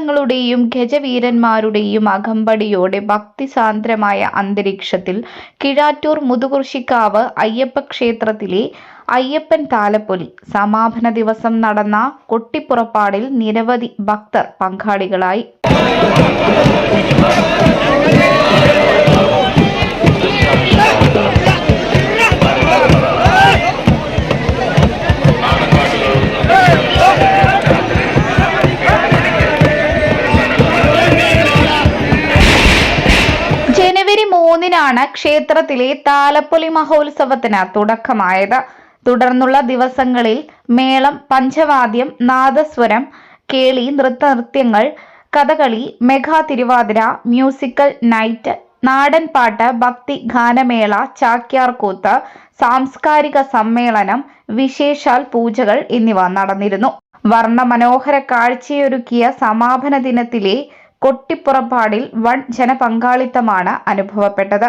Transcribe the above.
താളമേളങ്ങളുടെയും ഗജവീരന്മാരുടെയും അകമ്പടിയോടെ ഭക്തിസാന്ദ്രമായ അന്തരീക്ഷത്തിൽ കിഴാറ്റൂർ മുതുകുർശിക്കാവ് അയ്യപ്പ ക്ഷേത്രത്തിലെ അയ്യപ്പൻ താലപ്പൊലി സമാപന ദിവസം നടന്ന കൊട്ടിപ്പുറപ്പാടിൽ നിരവധി ഭക്തർ പങ്കാളികളായി. മൂന്നിനാണ് ക്ഷേത്രത്തിലെ താലപ്പൊലി മഹോത്സവത്തിന് തുടക്കമായത്. തുടർന്നുള്ള ദിവസങ്ങളിൽ മേളം പഞ്ചവാദ്യം നാദസ്വരം കേളി നൃത്തനൃത്യങ്ങൾ Kathakali mega Thiruvathira musical night നാടൻ പാട്ട് ഭക്തി ഗാനമേള ചാക്യാർകൂത്ത് സാംസ്കാരിക സമ്മേളനം വിശേഷാൽ പൂജകൾ എന്നിവ നടന്നിരുന്നു. വർണ മനോഹര കാഴ്ചയൊരുക്കിയ സമാപന ദിനത്തിലെ കൊട്ടിപ്പുറപ്പാടിൽ വൻ ജനപങ്കാളിത്തമാണ് അനുഭവപ്പെട്ടത്.